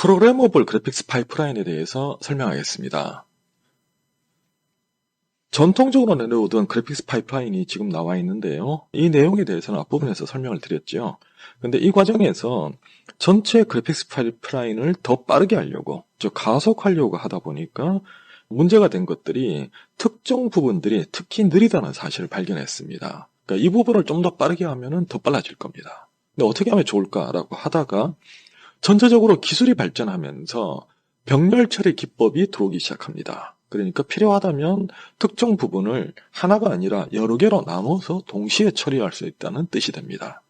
프로그래머블 그래픽스 파이프라인에 대해서 설명하겠습니다. 전통적으로 내려오던 그래픽스 파이프라인이 지금 나와 있는데요. 이 내용에 대해서는 앞부분에서 설명을 드렸죠. 근데 이 과정에서 전체 그래픽스 파이프라인을 더 빠르게 하려고, 즉 가속하려고 하다 보니까 문제가 된 것들이 특정 부분들이 특히 느리다는 사실을 발견했습니다. 그러니까 이 부분을 좀 더 빠르게 하면 더 빨라질 겁니다. 근데 어떻게 하면 좋을까라고 하다가 전체적으로 기술이 발전하면서 병렬 처리 기법이 들어오기 시작합니다. 그러니까 필요하다면 특정 부분을 하나가 아니라 여러 개로 나눠서 동시에 처리할 수 있다는 뜻이 됩니다.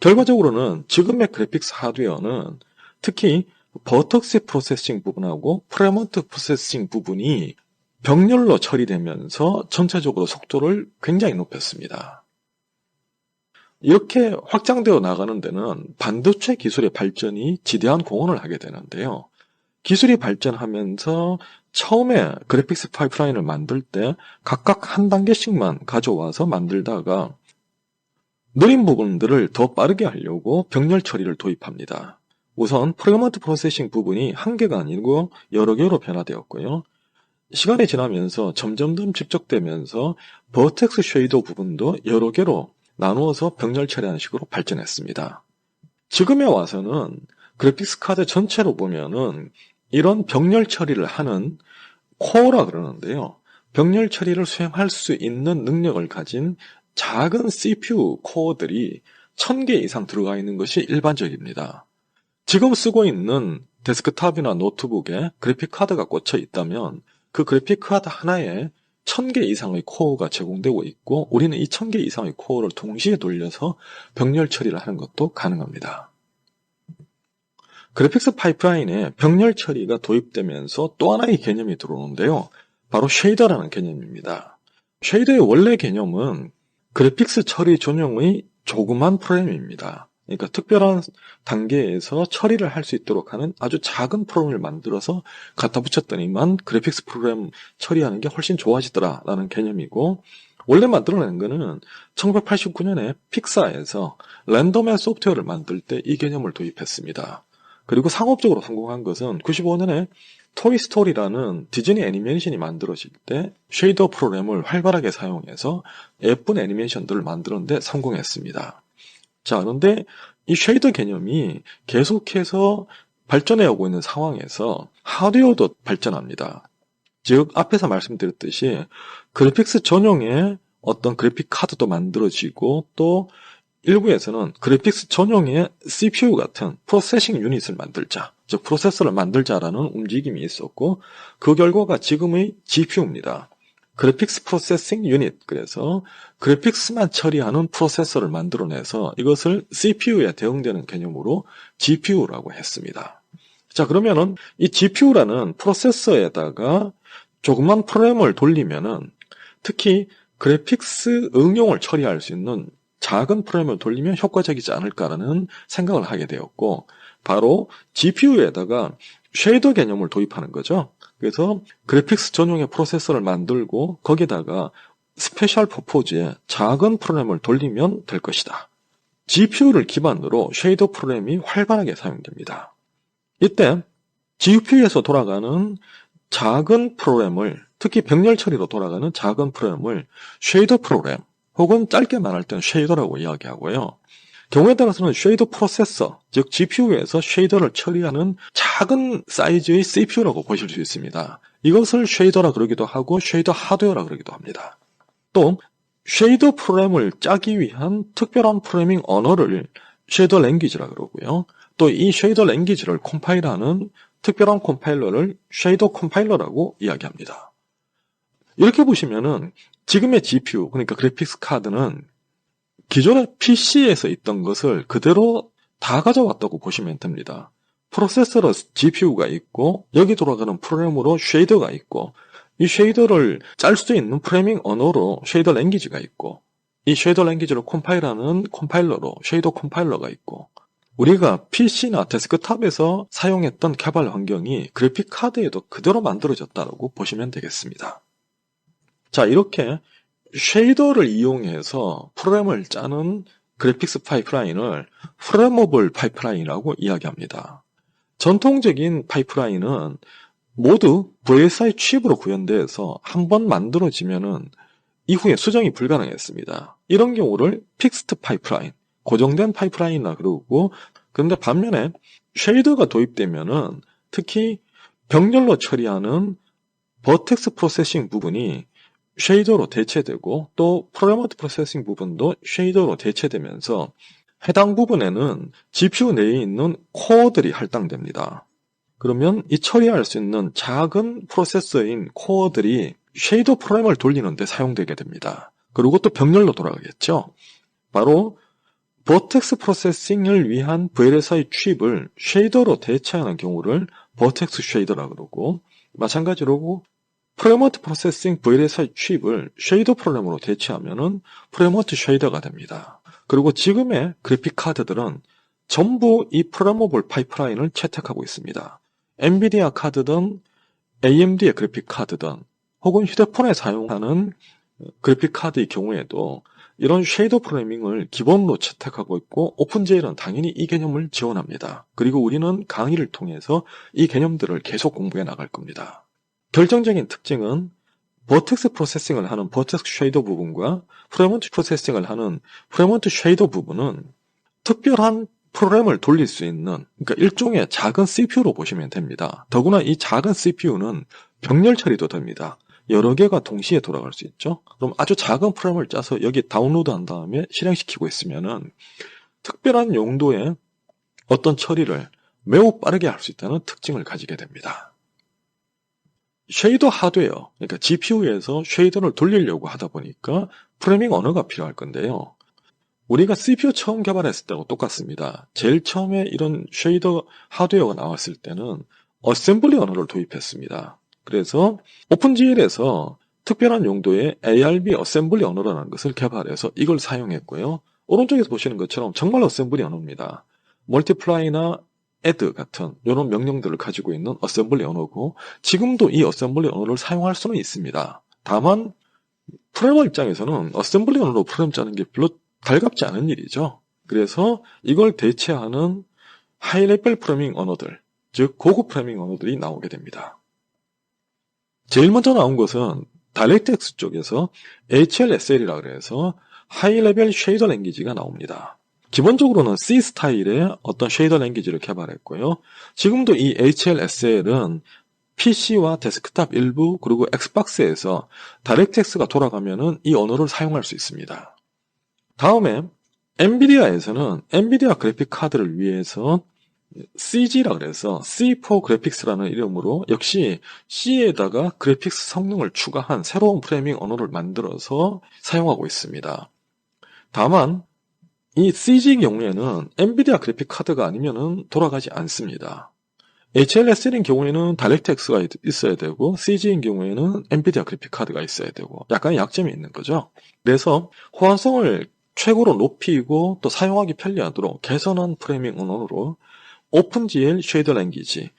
결과적으로는 지금의 그래픽스 하드웨어는 특히 버턱스 프로세싱 부분하고 프레먼트 프로세싱 부분이 병렬로 처리되면서 전체적으로 속도를 굉장히 높였습니다. 이렇게 확장되어 나가는 데는 반도체 기술의 발전이 지대한 공헌을 하게 되는데요. 기술이 발전하면서 처음에 그래픽스 파이프라인을 만들 때 각각 한 단계씩만 가져와서 만들다가 느린 부분들을 더 빠르게 하려고 병렬 처리를 도입합니다. 우선 프로그먼트 프로세싱 부분이 한 개가 아니고 여러 개로 변화되었고요. 시간이 지나면서 점점점 집적되면서 버텍스 쉐이더 부분도 여러 개로 나누어서 병렬 처리하는 식으로 발전했습니다. 지금에 와서는 그래픽스 카드 전체로 보면은 이런 병렬 처리를 하는 코어라 그러는데요. 병렬 처리를 수행할 수 있는 능력을 가진 작은 CPU 코어들이 1000개 이상 들어가 있는 것이 일반적입니다. 지금 쓰고 있는 데스크탑이나 노트북에 그래픽 카드가 꽂혀 있다면 그 그래픽 카드 하나에 1000개 이상의 코어가 제공되고 있고 우리는 이 1000개 이상의 코어를 동시에 돌려서 병렬 처리를 하는 것도 가능합니다. 그래픽스 파이프라인에 병렬 처리가 도입되면서 또 하나의 개념이 들어오는데요. 바로 쉐이더라는 개념입니다. 쉐이더의 원래 개념은 그래픽스 처리 전용의 조그만 프로그램입니다. 그러니까 특별한 단계에서 처리를 할 수 있도록 하는 아주 작은 프로그램을 만들어서 갖다 붙였더니만 그래픽스 프로그램 처리하는 게 훨씬 좋아지더라라는 개념이고 원래 만들어낸 거는 1989년에 픽사에서 랜덤의 소프트웨어를 만들 때 이 개념을 도입했습니다. 그리고 상업적으로 성공한 것은 95년에 토이스토리라는 디즈니 애니메이션이 만들어질 때 쉐이더 프로그램을 활발하게 사용해서 예쁜 애니메이션들을 만드는데 성공했습니다. 자, 그런데 이 쉐이더 개념이 계속해서 발전해 오고 있는 상황에서 하드웨어도 발전합니다. 즉, 앞에서 말씀드렸듯이 그래픽스 전용의 어떤 그래픽 카드도 만들어지고 또 일부에서는 그래픽스 전용의 CPU 같은 프로세싱 유닛을 만들자, 즉 프로세서를 만들자라는 움직임이 있었고 그 결과가 지금의 GPU입니다. 그래픽스 프로세싱 유닛 그래서 그래픽스만 처리하는 프로세서를 만들어내서 이것을 CPU에 대응되는 개념으로 GPU라고 했습니다. 자 그러면은 이 GPU라는 프로세서에다가 조그만 프로그램을 돌리면은 특히 그래픽스 응용을 처리할 수 있는 작은 프로그램을 돌리면 효과적이지 않을까라는 생각을 하게 되었고 바로 GPU에다가 쉐이더 개념을 도입하는 거죠. 그래서 그래픽스 전용의 프로세서를 만들고 거기다가 스페셜 퍼포즈의 작은 프로그램을 돌리면 될 것이다. GPU를 기반으로 쉐이더 프로그램이 활발하게 사용됩니다. 이때 GPU에서 돌아가는 작은 프로그램을 특히 병렬 처리로 돌아가는 작은 프로그램을 쉐이더 프로그램 혹은 짧게 말할 때는 쉐이더라고 이야기하고요. 경우에 따라서는 쉐이더 프로세서, 즉 GPU에서 쉐이더를 처리하는 작은 사이즈의 CPU라고 보실 수 있습니다. 이것을 쉐이더라 그러기도 하고 쉐이더 하드웨어라 그러기도 합니다. 또 쉐이더 프로그램을 짜기 위한 특별한 프로그래밍 언어를 쉐이더 랭귀지라 그러고요. 또 이 쉐이더 랭귀지를 컴파일하는 특별한 컴파일러를 쉐이더 컴파일러라고 이야기합니다. 이렇게 보시면은 지금의 GPU, 그러니까 그래픽스 카드는 기존의 PC에서 있던 것을 그대로 다 가져왔다고 보시면 됩니다. 프로세서로 GPU가 있고 여기 돌아가는 프로그램으로 쉐이더가 있고 이 쉐이더를 짤 수 있는 프레밍 언어로 쉐이더 랭귀지가 있고 이 쉐이더 랭귀지를 컴파일하는 컴파일러로 쉐이더 컴파일러가 있고 우리가 PC나 데스크탑에서 사용했던 개발 환경이 그래픽 카드에도 그대로 만들어졌다고 보시면 되겠습니다. 자, 이렇게 쉐이더를 이용해서 프로그램을 짜는 그래픽스 파이프라인을 프로그래머블 파이프라인이라고 이야기합니다. 전통적인 파이프라인은 모두 VSI 칩으로 구현돼서 한 번 만들어지면은 이후에 수정이 불가능했습니다. 이런 경우를 픽스트 파이프라인, 고정된 파이프라인이라 그러고 그런데 반면에 쉐이더가 도입되면은 특히 병렬로 처리하는 버텍스 프로세싱 부분이 쉐이더로 대체되고 또 프로그래머드 프로세싱 부분도 쉐이더로 대체되면서 해당 부분에는 GPU 내에 있는 코어들이 할당됩니다. 그러면 이 처리할 수 있는 작은 프로세서인 코어들이 쉐이더 프로그램을 돌리는데 사용되게 됩니다. 그리고 또 병렬로 돌아가겠죠. 바로 버텍스 프로세싱을 위한 VLSI 칩을 쉐이더로 대체하는 경우를 버텍스 쉐이더라 그러고 마찬가지로 프레머트 프로세싱 VLSI 칩을 쉐이더 프로그램으로 대체하면은 프레머트 쉐이더가 됩니다. 그리고 지금의 그래픽 카드들은 전부 이 프로그래머블 파이프라인을 채택하고 있습니다. 엔비디아 카드든 AMD의 그래픽 카드든 혹은 휴대폰에 사용하는 그래픽 카드의 경우에도 이런 쉐이더 프로그래밍을 기본으로 채택하고 있고 오픈제일은 당연히 이 개념을 지원합니다. 그리고 우리는 강의를 통해서 이 개념들을 계속 공부해 나갈 겁니다. 결정적인 특징은 버텍스 프로세싱을 하는 버텍스 쉐이더 부분과 프레먼트 프로세싱을 하는 프레먼트 쉐이더 부분은 특별한 프로그램을 돌릴 수 있는 그러니까 일종의 작은 CPU로 보시면 됩니다. 더구나 이 작은 CPU는 병렬 처리도 됩니다. 여러 개가 동시에 돌아갈 수 있죠. 그럼 아주 작은 프로그램을 짜서 여기 다운로드 한 다음에 실행시키고 있으면은 특별한 용도의 어떤 처리를 매우 빠르게 할 수 있다는 특징을 가지게 됩니다. 쉐이더 하드웨어, 그러니까 GPU에서 쉐이더를 돌리려고 하다 보니까 프로그래밍 언어가 필요할 건데요. 우리가 CPU 처음 개발했을 때하고 똑같습니다. 제일 처음에 이런 쉐이더 하드웨어가 나왔을 때는 어셈블리 언어를 도입했습니다. 그래서 오픈GL에서 특별한 용도의 ARB 어셈블리 언어라는 것을 개발해서 이걸 사용했고요. 오른쪽에서 보시는 것처럼 정말 어셈블리 언어입니다. 멀티플라이나 add 같은 이런 명령들을 가지고 있는 어셈블리 언어고 지금도 이 어셈블리 언어를 사용할 수는 있습니다. 다만 프로그래머 입장에서는 어셈블리 언어로 프로그램 짜는 게 별로 달갑지 않은 일이죠. 그래서 이걸 대체하는 하이레벨 프로그래밍 언어들, 즉 고급 프로그래밍 언어들이 나오게 됩니다. 제일 먼저 나온 것은 다이렉트엑스 쪽에서 HLSL이라 그래서 하이레벨 쉐이더 랭귀지가 나옵니다. 기본적으로는 C 스타일의 어떤 쉐이더 랭귀지를 개발했고요. 지금도 이 HLSL은 PC와 데스크탑 일부 그리고 엑스박스에서 다이렉트엑스가 돌아가면은 이 언어를 사용할 수 있습니다. 다음에 엔비디아에서는 엔비디아 그래픽 카드를 위해서 CG라 그래서 C4 그래픽스라는 이름으로 역시 C에다가 그래픽스 성능을 추가한 새로운 프레이밍 언어를 만들어서 사용하고 있습니다. 다만 이 CG 경우에는 엔비디아 그래픽 카드가 아니면은 돌아가지 않습니다. HLSL인 경우에는 다이렉트엑스가 있어야 되고 CG인 경우에는 엔비디아 그래픽 카드가 있어야 되고 약간의 약점이 있는 거죠. 그래서 호환성을 최고로 높이고 또 사용하기 편리하도록 개선한 프레이밍 언어로 오픈GL 쉐이더 랭귀지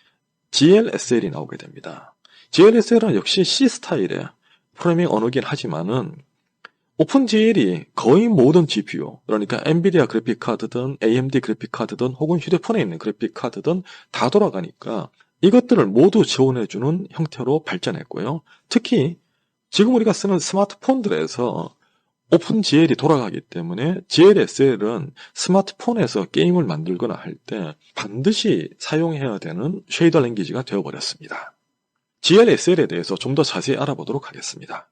GLSL이 나오게 됩니다. GLSL은 역시 C 스타일의 프레이밍 언어긴 하지만은 오픈GL이 거의 모든 GPU, 그러니까 엔비디아 그래픽 카드든 AMD 그래픽 카드든 혹은 휴대폰에 있는 그래픽 카드든 다 돌아가니까 이것들을 모두 지원해주는 형태로 발전했고요. 특히 지금 우리가 쓰는 스마트폰들에서 오픈GL이 돌아가기 때문에 GLSL은 스마트폰에서 게임을 만들거나 할 때 반드시 사용해야 되는 쉐이더 랭귀지가 되어버렸습니다. GLSL에 대해서 좀 더 자세히 알아보도록 하겠습니다.